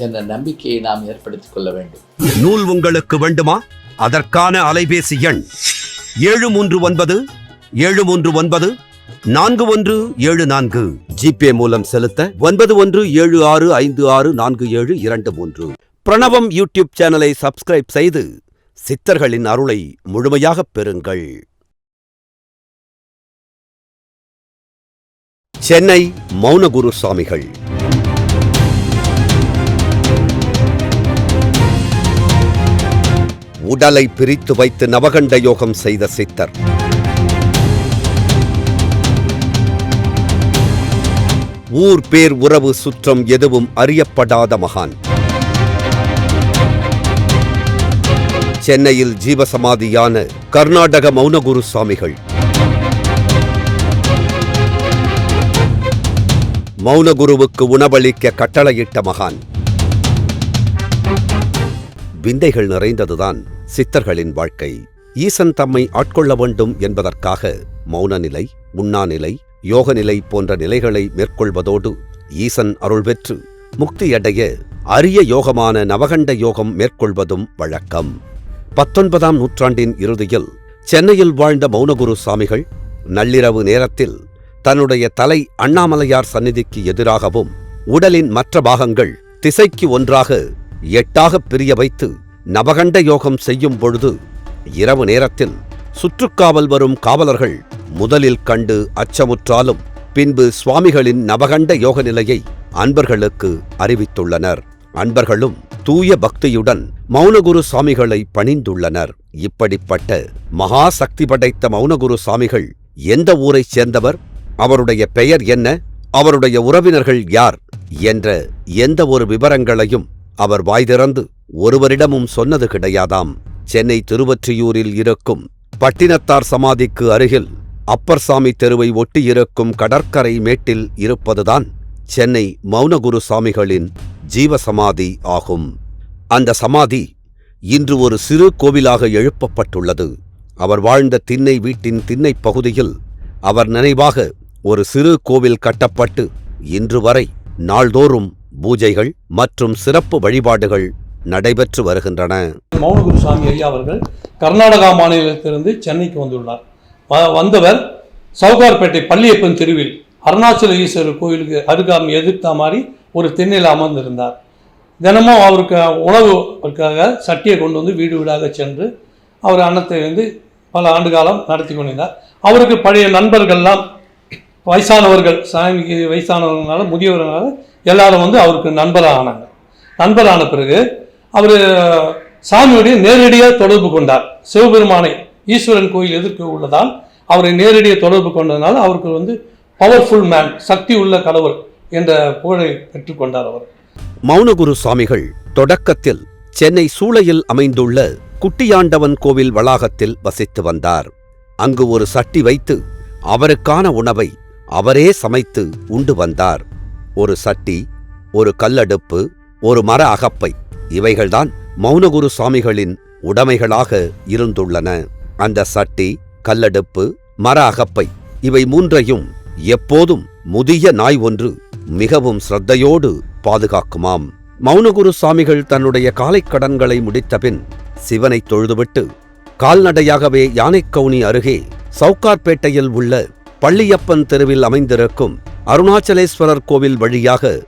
என்ற நம்பிக்கையை நாம் ஏற்படுத்திக் கொள்ள வேண்டும். நூல் உங்களுக்கு வேண்டுமா? அதற்கான அலைபேசி எண் ஏழு மூன்று ஒன்பது ஏழு மூன்று ஒன்பது நான்கு ஒன்று ஏழு நான்கு. ஜிபே மூலம் செலுத்த ஒன்பது ஒன்று ஏழு ஆறு ஐந்து ஆறு நான்கு ஏழு இரண்டு மூன்று. பிரணவம் யூடியூப் சேனலை சப்ஸ்கிரைப் செய்து சித்தர்களின் அருளை முழுமையாகப் பெறுங்கள். சென்னை மௌனகுரு சுவாமிகள். உடலை பிரித்து வைத்து நவகண்ட யோகம் செய்த சித்தர். ஊர் பேர் உறவு சுற்றம் எதுவும் அறியப்படாத மகான். சென்னையில் ஜீவசமாதியான கர்நாடக மௌனகுரு சுவாமிகள். மௌனகுருவுக்கு உணவளிக்க கட்டளையிட்ட மகான். விந்தைகள் நிறைந்ததுதான். சித்தர்களின் வாழ்க்கை. ஈசன் தம்மை ஆட்கொள்ள வேண்டும் என்பதற்காக மௌன நிலை உண்ணாநிலை யோக நிலை போன்ற நிலைகளை மேற்கொள்வதோடு ஈசன் அருள் பெற்று முக்தியடைய அரிய யோகமான நவகண்ட யோகம் மேற்கொள்வதும் வழக்கம். பத்தொன்பதாம் நூற்றாண்டின் இறுதியில் சென்னையில் வாழ்ந்த மௌனகுரு சாமிகள் நள்ளிரவு நேரத்தில் தன்னுடைய தலை அண்ணாமலையார் சந்நிதிக்கு எதிராகவும் உடலின் மற்ற பாகங்கள் திசைக்கு ஒன்றாக எட்டாகப் பிரிய வைத்து நவகண்ட யோகம் செய்யும் பொழுது இரவு நேரத்தில் சுற்றுக்காவல் வரும் காவலர்கள் முதலில் கண்டு அச்சமுற்றாலும் பின்பு சுவாமிகளின் நவகண்ட யோக நிலையை அன்பர்களுக்கு அறிவித்துள்ளனர். அன்பர்களும் தூய பக்தியுடன் மௌனகுரு சாமிகளை பணிந்துள்ளனர். இப்படிப்பட்ட மகா சக்தி படைத்த மௌனகுரு சாமிகள் எந்த ஊரைச் சேர்ந்தவர்? அவருடைய பெயர் என்ன? அவருடைய உறவினர்கள் யார்? என்ற எந்த ஒரு விவரங்களையும் அவர் வாய் திறந்து ஒருவரிடமும் சொன்னது கிடையாதாம். சென்னை திருவற்றியூரில் இருக்கும் பட்டினத்தார் சமாதிக்கு அருகில் அப்பர்சாமி தெருவை ஒட்டியிருக்கும் கடற்கரை மேட்டில் இருப்பதுதான் சென்னை மௌனகுரு சாமிகளின் ஜீவசமாதி ஆகும். அந்த சமாதி இன்று ஒரு சிறு கோவிலாக எழுப்பப்பட்டுள்ளது. அவர் வாழ்ந்த திண்ணை வீட்டின் திண்ணை பகுதியில் அவர் நினைவாக ஒரு சிறு கோவில் கட்டப்பட்டு இன்று வரை நாள்தோறும் பூஜைகள் மற்றும் சிறப்பு வழிபாடுகள் நடைபெற்று வருகின்றன. மௌனகுரு சாமி ஐயா அவர்கள் கர்நாடகா மாநிலத்திலிருந்து சென்னைக்கு வந்துள்ளார். வ- வந்தவர் சவுகார்பேட்டை பள்ளியப்பன் தெருவில் அருணாச்சல ஈஸ்வரர் கோயிலுக்கு அருகாமை எதிர்த்த மாதிரி ஒரு தென்னையில் அமர்ந்திருந்தார். தினமும் அவருக்கு உணவுக்காக சட்டியை கொண்டு வந்து வீடு வீடாக சென்று அவர் அன்னத்தை வந்து பல ஆண்டு காலம் நடத்தி கொண்டிருந்தார். அவருக்கு பழைய நண்பர்கள்லாம் வயசானவர்கள் சாமிக்கு வயசானவர்களால் முதியவர்களால் எல்லாரும் வந்து அவருக்கு நண்பராக ஆனாங்க நண்பரான பிறகு அவர் சாமியுடைய நேரடியாக தொடர்பு கொண்டார். சிவபெருமானை ஈஸ்வரன் கோயில் எதிர்க்க உள்ளதால் அவரை நேரடியாக தொடர்பு கொண்டதுனால அவருக்கு வந்து பவர்ஃபுல் மேன் சக்தி உள்ள கடவுள் என்ற புகழை பெற்றுக்கொண்டார் அவர். மௌனகுரு சுவாமிகள் தொடக்கத்தில் சென்னை சூளையில் அமைந்துள்ள குட்டியாண்டவன் கோவில் வளாகத்தில் வசித்து வந்தார். அங்கு ஒரு சட்டி வைத்து அவருக்கான உணவை அவரே சமைத்து உண்டு வந்தார். ஒரு சட்டி ஒரு கல்லடுப்பு ஒரு மர அகப்பை. இவைகள்தான் மௌனகுரு சுவாமிகளின் உடைமைகளாக இருந்துள்ளன. அந்த சட்டி கல்லடுப்பு மர அகப்பை இவை மூன்றையும் எப்போதும் முதிய நாய் ஒன்று மிகவும் சிரத்தையோடு பாதுகாக்குமாம். மௌனகுரு சாமிகள் தன்னுடைய காலைக் கடன்களை முடித்தபின் சிவனைத் தொழுதுவிட்டு கால்நடையாகவே யானைக்கவுனி அருகே சவுக்கார்பேட்டையில் உள்ள பள்ளியப்பன் தெருவில் அமைந்திருக்கும் அருணாச்சலேஸ்வரர் கோவில் வழியாக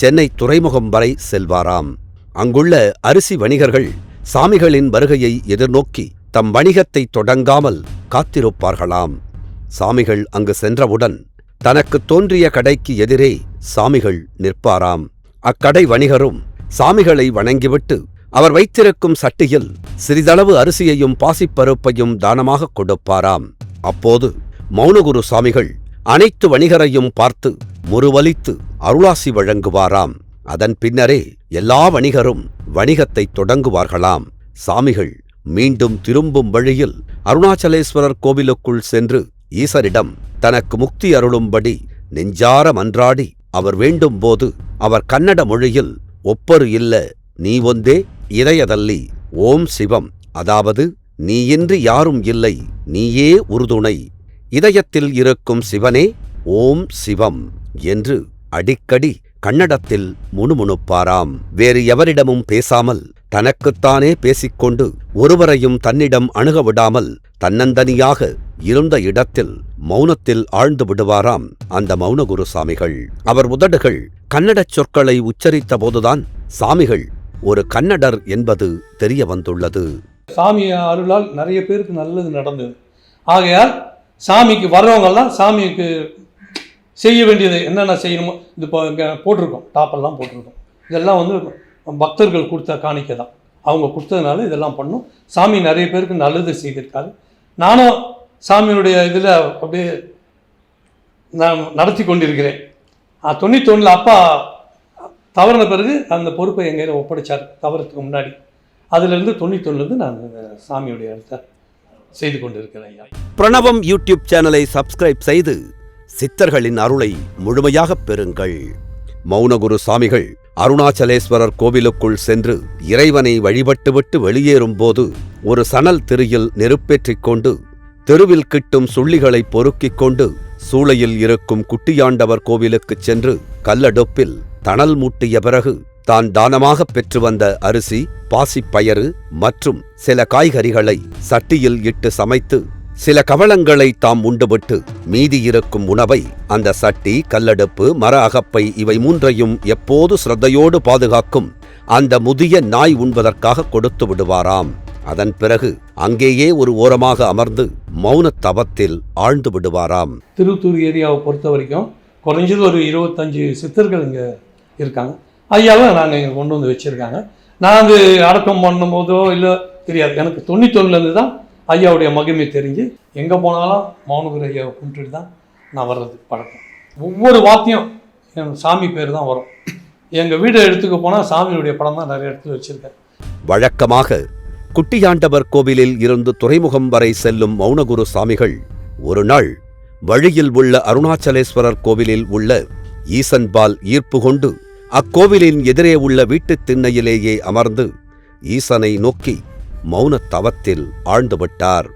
சென்னை துறைமுகம் வரை செல்வாராம். அங்குள்ள அரிசி வணிகர்கள் சாமிகளின் வருகையை எதிர்நோக்கி தம் வணிகத்தை தொடங்காமல் காத்திருப்பார்களாம். சாமிகள் அங்கு சென்றவுடன் தனக்கு தோன்றிய கடைக்கு எதிரே சாமிகள் நிற்பாராம். அக்கடை வணிகரும் சாமிகளை வணங்கிவிட்டு அவர் வைத்திருக்கும் சட்டியில் சிறிதளவு அரிசியையும் பாசிப்பருப்பையும் தானமாக கொடுப்பாராம். அப்போது மௌனகுரு சாமிகள் அனைத்து வணிகரையும் பார்த்து முருவலித்து அருளாசி வழங்குவாராம். அதன் பின்னரே எல்லா வணிகரும் வணிகத்தை தொடங்குவார்களாம். சாமிகள் மீண்டும் திரும்பும் வழியில் அருணாச்சலேஸ்வரர் கோவிலுக்குள் சென்று ஈசரிடம் தனக்கு முக்தி அருளும்படி நெஞ்சார மன்றாடி அவர் வேண்டும்போது அவர் கன்னட மொழியில் ஒப்பரு இல்ல நீ ஒந்தே இதயதல்லி ஓம் சிவம் அதாவது நீயின்றி யாரும் இல்லை நீயே உறுதுணை இதயத்தில் இருக்கும் சிவனே ஓம் சிவம் என்று அடிக்கடி கன்னடத்தில் முணுமுணுப்பாராம். வேறு எவரிடமும் பேசாமல் தனக்குத்தானே பேசிக்கொண்டு ஒருவரையும் தன்னிடம் அணுக விடாமல் தன்னந்தனியாக இருந்த இடத்தில் மௌனத்தில் ஆழ்ந்து விடுவாராம் அந்த மௌனகுரு சாமிகள். அவர் உதடுகள் கன்னடச் சொற்களை உச்சரித்த போதுதான் சாமிகள் ஒரு கன்னடர் என்பது தெரிய வந்துள்ளது. சாமி அருளால் நிறைய பேருக்கு நல்லது நடந்தது. ஆகையால் சாமிக்கு வர்றவங்கெல்லாம் சாமிக்கு செய்ய வேண்டியது என்னென்ன செய்யணுமோ இது இப்போ இங்கே போட்டிருக்கோம் டாப்பெல்லாம் போட்டிருக்கோம். இதெல்லாம் வந்து பக்தர்கள் கொடுத்த காணிக்கை தான். அவங்க கொடுத்ததுனால இதெல்லாம் பண்ணும். சாமி நிறைய பேருக்கு நல்லது செய்திருக்காரு. நானும் சாமியுடைய இதில் அப்படியே நான் நடத்தி கொண்டிருக்கிறேன். தொண்ணூத்தொன்னில் அப்பா தவறின பிறகு அந்த பொறுப்பை எங்கள் கையில் ஒப்படைச்சார் தவறதுக்கு முன்னாடி. அதிலிருந்து தொண்ணூத்தொன்னுலேருந்து நான் சாமியுடைய இடத்த செய்து கொண்டிருக்கிறேன் ஐயா. பிரணவம் யூடியூப் சேனலை சப்ஸ்கிரைப் செய்து சித்தர்களின் அருளை முழுமையாகப் பெறுங்கள். மௌனகுரு சாமிகள் அருணாச்சலேஸ்வரர் கோவிலுக்குள் சென்று இறைவனை வழிபட்டுவிட்டு வெளியேறும்போது ஒரு சணல் திரியில் நெருப்பேற்றிக் கொண்டு தெருவில் கிட்டும் சுள்ளிகளை பொறுக்கிக் கொண்டு சூளையில் இருக்கும் குட்டியாண்டவர் கோவிலுக்குச் சென்று கல்லடுப்பில் தணல் மூட்டிய பிறகு தான் தானமாகப் பெற்று வந்த அரிசி பாசிப்பயறு மற்றும் சில காய்கறிகளை சட்டியில் இட்டு சமைத்து சில கவளங்களை தாம் உண்டுவிட்டு மீதியிருக்கும் உணவை அந்த சட்டி கல்லடுப்பு மர அகப்பை இவை மூன்றையும் எப்போது சிரத்தையோடு பாதுகாக்கும் அந்த முதிய நாய் உண்பதற்காக கொடுத்து விடுவாராம். அதன் பிறகு அங்கேயே ஒரு ஓரமாக அமர்ந்து மௌன தவத்தில் ஆழ்ந்து விடுவாராம். திருத்தூர் ஏரியாவை பொறுத்த வரைக்கும் குறைஞ்சது ஒரு இருபத்தஞ்சு சித்தர்கள் இங்கே இருக்காங்க. ஐயாவை நாங்கள் இங்கே கொண்டு வந்து வச்சுருக்காங்க. நான் அது அடக்கம் பண்ணும்போதோ இல்லை தெரியாது. எனக்கு தொண்ணூத்தொன்னுலேருந்து தான் ஐயாவுடைய மகிமை தெரிஞ்சு எங்கே போனாலும் மௌனகுரு ஐயாவை கும்பிட்டுட்டு தான் நான் வர்றது பழக்கம். ஒவ்வொரு வாத்தியம் என் சாமி பேர் தான் வரும். எங்கள் வீடு எடுத்துக்க போனால் சாமியுடைய படம் தான் நிறைய இடத்துல வச்சுருக்கேன். வழக்கமாக குட்டியாண்டவர் கோவிலில் இருந்து துறைமுகம் வரை செல்லும் மௌனகுரு சாமிகள் ஒரு நாள் வழியில் உள்ள அருணாச்சலேஸ்வரர் கோவிலில் உள்ள ஈசன்பால் ஈர்ப்பு கொண்டு அக்கோவிலின் எதிரே உள்ள வீட்டுத் திண்ணையிலேயே அமர்ந்து ஈசனை நோக்கி மௌன தவத்தில் ஆழ்ந்துவிட்டார்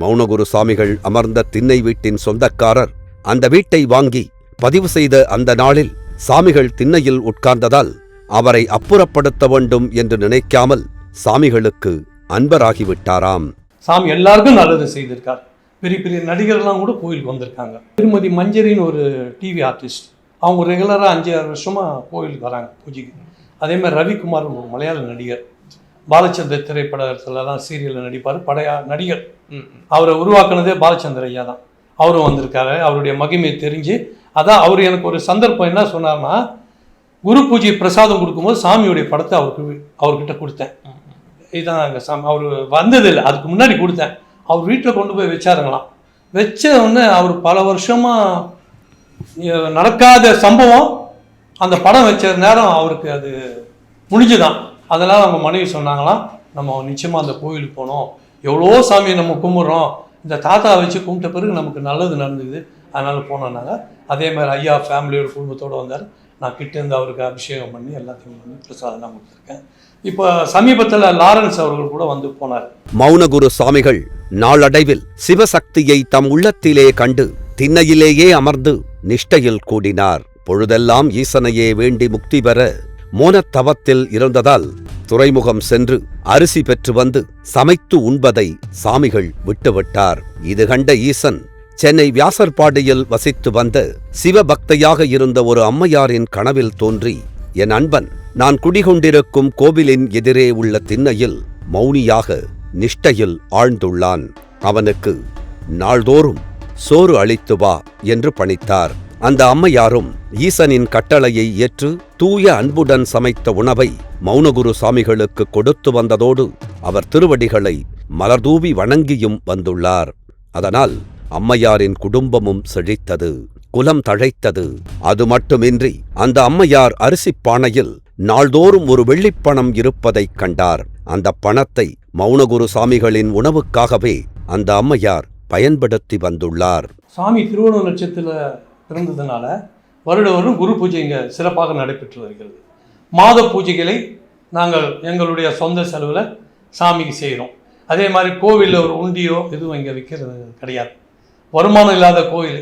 மௌனகுரு சுவாமிகள் அமர்ந்த திண்ணை வீட்டின் சொந்தக்காரர் அந்த வீட்டை வாங்கி பதிவு செய்த அந்த நாளில் சாமிகள் திண்ணையில் உட்கார்ந்ததால் அவரை அப்புறப்படுத்த வேண்டும் என்று நினைக்காமல் சாமிகளுக்கு அன்பராகிவிட்டாராம். சாமி எல்லாருக்கும் நல்லது செய்திருக்கார். பெரிய பெரிய நடிகர்லாம் கூட கோயிலுக்கு வந்திருக்காங்க. திருமதி மஞ்சரின்னு ஒரு டிவி ஆர்டிஸ்ட் அவங்க ரெகுலராக அஞ்சு ஆறு வருஷமாக கோயிலுக்கு வராங்க பூஜைக்கு. அதே மாதிரி ரவிக்குமார் ஒரு மலையாள நடிகர். பாலச்சந்தர் திரைப்படத்துலலாம் சீரியலில் நடிப்பார். படையா நடிகர். அவரை உருவாக்குனதே பாலச்சந்தர் ஐயா தான். அவரும் வந்திருக்காரு. அவருடைய மகிமை தெரிஞ்சு அதான் அவர் எனக்கு ஒரு சந்தர்ப்பம் என்ன சொன்னார்னா குரு பூஜை பிரசாதம் கொடுக்கும்போது சாமியுடைய படத்தை அவருக்கு அவர்கிட்ட கொடுத்தேன். இதுதான் அங்கே சாமி அவர் வந்ததில்லை. அதுக்கு முன்னாடி கொடுத்தேன். அவர் வீட்டில் கொண்டு போய் வச்சாருங்களாம். வச்ச உடனே அவர் பல வருஷமாக நடக்காத சம்பவம் அந்த படம் வச்ச நேரம் அவருக்கு அது முடிஞ்சுதான். அதெல்லாம் அவங்க மனைவி சொன்னாங்களாம் நம்ம நிச்சயமாக அந்த கோயிலுக்கு போனோம். எவ்வளோ சாமியை நம்ம கும்பிட்றோம். இந்த தாத்தா வச்சு கும்பிட்ட பிறகு நமக்கு நல்லது நடந்தது. அதனால் போனோம்னாங்க அதே மாதிரி ஐயா ஃபேமிலியோட குடும்பத்தோடு வந்தார். நான் கிட்டேருந்து அவருக்கு அபிஷேகம் பண்ணி எல்லாத்தையும் பண்ணி பிரசாதம்லாம் கொடுத்துருக்கேன். இப்போ சமீபத்தில் லாரன்ஸ் அவர்கள் கூட வந்து போனார். மௌனகுரு சுவாமிகள் நாளடைவில் சிவசக்தியை தம் உள்ளத்திலே கண்டு திண்ணையிலேயே அமர்ந்து நிஷ்டையில் கூடினார். பொழுதெல்லாம் ஈசனையே வேண்டி முக்தி பெற மோனத்தவத்தில் இருந்ததால் துறைமுகம் சென்று அரிசி பெற்று வந்து சமைத்து உண்பதை சாமிகள் விட்டுவிட்டார். இது கண்ட ஈசன் சென்னை வியாசர்பாடியில் வசித்து வந்த சிவபக்தையாக இருந்த ஒரு அம்மையாரின் கனவில் தோன்றி என் அன்பன் நான் குடிகொண்டிருக்கும் கோவிலின் எதிரே உள்ள திண்ணையில் மௌனியாக நிஷ்டையில் ஆழ்ந்துள்ளான். அவனுக்கு நாள்தோறும் சோறு அளித்து வா என்று பணித்தார். அந்த அம்மையாரும் ஈசனின் கட்டளையை ஏற்று தூய அன்புடன் சமைத்த உணவை மௌனகுரு சாமிகளுக்கு கொடுத்து வந்ததோடு அவர் திருவடிகளை மலர்தூவி வணங்கியும் வந்துள்ளார். அதனால் அம்மையாரின் குடும்பமும் செழித்தது குலம் தழைத்தது. அது மட்டுமின்றி அந்த அம்மையார் அரிசிப் பானையில் நாள்தோறும் ஒரு வெள்ளிப்பணம் இருப்பதைக் கண்டார். அந்த பணத்தை மௌனகுரு சாமிகளின் உணவுக்காகவே அந்த அம்மையார் பயன்படுத்தி வந்துள்ளார். சாமி திருவண்ண நட்சத்திர இருந்ததுனால வருட வருடம் குரு பூஜை இங்கே சிறப்பாக நடைபெற்று வருகிறது. மாத பூஜைகளை நாங்கள் எங்களுடைய சொந்த செலவில் சாமிக்கு செய்கிறோம் அதே மாதிரி கோவிலில் ஒரு உண்டியோ எதுவும் இங்கே விற்கிறது கிடையாது. வருமானம் இல்லாத கோயில்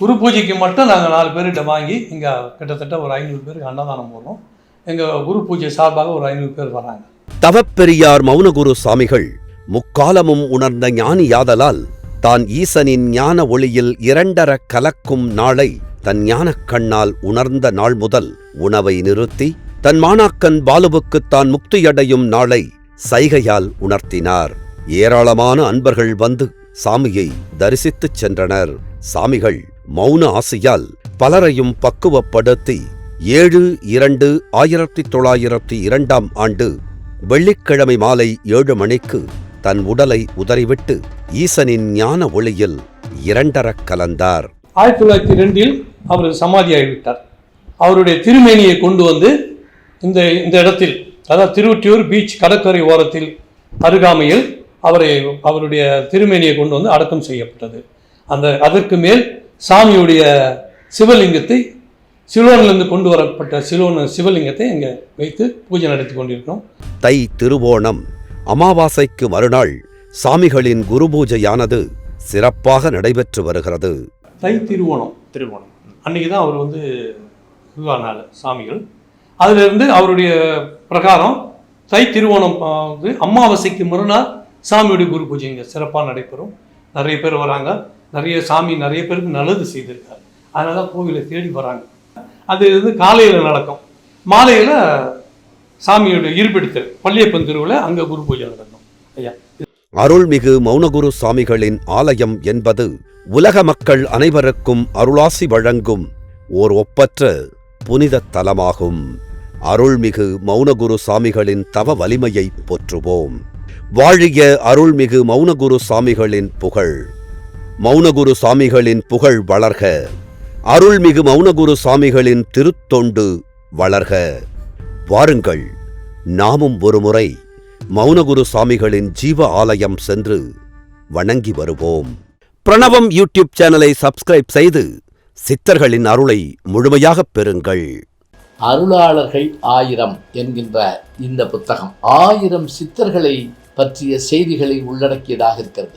குரு பூஜைக்கு மட்டும் நாங்கள் நாலு பேர்கிட்ட வாங்கி இங்கே கிட்டத்தட்ட ஒரு ஐநூறு பேருக்கு அன்னதானம் போடுறோம். எங்கள் குரு பூஜை சார்பாக ஒரு ஐநூறு பேர் வராங்க. தவப்பெரியார் மௌனகுரு சாமிகள் முக்காலமும் உணர்ந்த ஞானி யாதலால் தான் ஈசனின் ஞான ஒளியில் இரண்டர கலக்கும் நாளை தன் ஞானக் கண்ணால் உணர்ந்த நாள் முதல் உணவை நிறுத்தி தன் மாணாக்கன் பாலுவுக்கு தான் முக்தியடையும் நாளை சைகையால் உணர்த்தினார். ஏராளமான அன்பர்கள் வந்து சாமியை தரிசித்துச் சென்றனர். சாமிகள் மௌன ஆசையால் பலரையும் பக்குவப்படுத்தி ஏழு இரண்டு ஆயிரத்தி தொள்ளாயிரத்தி இரண்டாம் ஆண்டு வெள்ளிக்கிழமை மாலை ஏழு மணிக்கு தன் உடலை உதறிவிட்டு ஈசனின் ஞான ஒளியில் இரண்டரக் கலந்தார். ஆயிரத்தி தொள்ளாயிரத்தி ரெண்டில் அவர் சமாதியாகிவிட்டார். அவருடைய திருமேனியை கொண்டு வந்து இந்த இந்த இடத்தில் அதாவது திருவொற்றியூர் பீச் கடற்கரை ஓரத்தில் அருகாமையில் அவரை அவருடைய திருமேனியை கொண்டு வந்து அடக்கம் செய்யப்பட்டது. அந்த அதற்கு மேல் சாமியுடைய சிவலிங்கத்தை சிலோனிலிருந்து கொண்டு வரப்பட்ட சிலோன் சிவலிங்கத்தை இங்கே வைத்து பூஜை நடத்தி கொண்டிருக்கிறோம். தை திருவோணம் அமாவாசைக்கு மறுநாள் சாமிகளின் குருபூஜையானது சிறப்பாக நடைபெற்று வருகிறது. தை திருவோணம். திருவோணம். அன்னைக்கு தான் அவர் வந்து இதுவானால சாமிகள். அதிலிருந்து அவருடைய பிரகாரம் தை திருவோணம் வந்து அமாவாசைக்கு மறுநாள் சாமியுடைய குரு பூஜை இங்கே சிறப்பாக நடைபெறும். நிறைய பேர் வராங்க. நிறைய சாமி நிறைய பேருக்கு நல்லது செய்திருக்காரு. அதனால தான் கோவிலை தேடி வராங்க. அது வந்து காலையில் நடக்கும். மாலையில் சாமியுடைய இருப்பிடத்தில் பள்ளியப்பன் திருவிழா அங்கே குரு பூஜை நடக்கும். ஐயா. அருள்மிகு மௌனகுரு சாமிகளின் ஆலயம் என்பது உலக மக்கள் அனைவருக்கும் அருளாசி வழங்கும் ஓர் ஒப்பற்ற புனித தலமாகும். அருள்மிகு மௌனகுரு சாமிகளின் தவ வலிமையை போற்றுவோம். வாழிய அருள்மிகு மௌனகுரு சாமிகளின் புகழ். மௌனகுரு சாமிகளின் புகழ் வளர்க. அருள்மிகு மௌனகுரு சாமிகளின் திருத்தொண்டு வளர்க. வாருங்கள். நாமும் ஒருமுறை மௌனகுரு சாமிகளின் ஜீவ ஆலயம் சென்று வணங்கி வருவோம். பிரணவம் யூடியூப் சேனலை சப்ஸ்கிரைப் செய்து சித்தர்களின் அருளை முழுமையாகப் பெறுங்கள். அருளாளர்கள் ஆயிரம் என்கின்ற இந்த புத்தகம் ஆயிரம் சித்தர்களை பற்றிய செய்திகளை உள்ளடக்கியதாக இருக்கிறது.